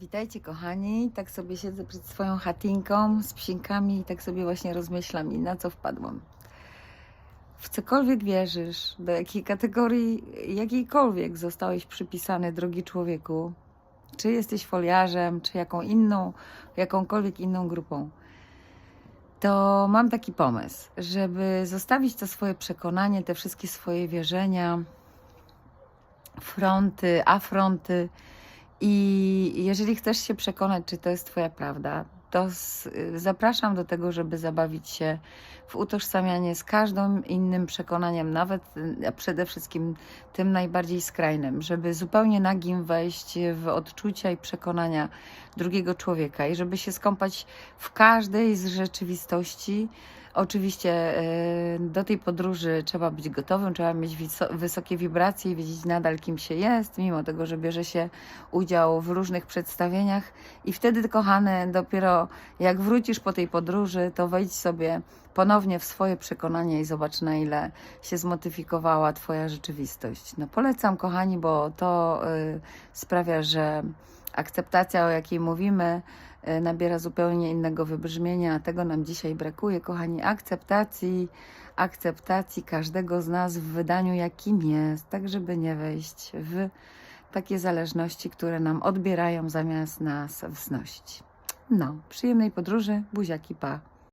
Witajcie kochani, tak sobie siedzę przed swoją chatinką z psinkami i tak sobie właśnie rozmyślam i na co wpadłam. W cokolwiek wierzysz, do jakiej kategorii, jakiejkolwiek zostałeś przypisany, drogi człowieku, czy jesteś foliarzem, czy jaką inną, jakąkolwiek inną grupą, to mam taki pomysł, żeby zostawić to swoje przekonanie, te wszystkie swoje wierzenia, fronty, afronty, i jeżeli chcesz się przekonać, czy to jest Twoja prawda, to zapraszam do tego, żeby zabawić się w utożsamianie z każdym innym przekonaniem, nawet a przede wszystkim tym najbardziej skrajnym, żeby zupełnie nagim wejść w odczucia i przekonania drugiego człowieka i żeby się skąpać w każdej z rzeczywistości. Oczywiście e, do tej podróży trzeba być gotowym, trzeba mieć wysokie wibracje i wiedzieć nadal kim się jest, mimo tego, że bierze się udział w różnych przedstawieniach. I wtedy, kochane, dopiero jak wrócisz po tej podróży, to wejdź sobie ponownie w swoje przekonanie i zobacz, na ile się zmodyfikowała Twoja rzeczywistość. No polecam, kochani, bo to y, sprawia, że akceptacja, o jakiej mówimy, y, nabiera zupełnie innego wybrzmienia, a tego nam dzisiaj brakuje, kochani, akceptacji, akceptacji każdego z nas w wydaniu, jakim jest, tak żeby nie wejść w takie zależności, które nam odbierają zamiast nas wznosić. No, przyjemnej podróży, buziaki, pa.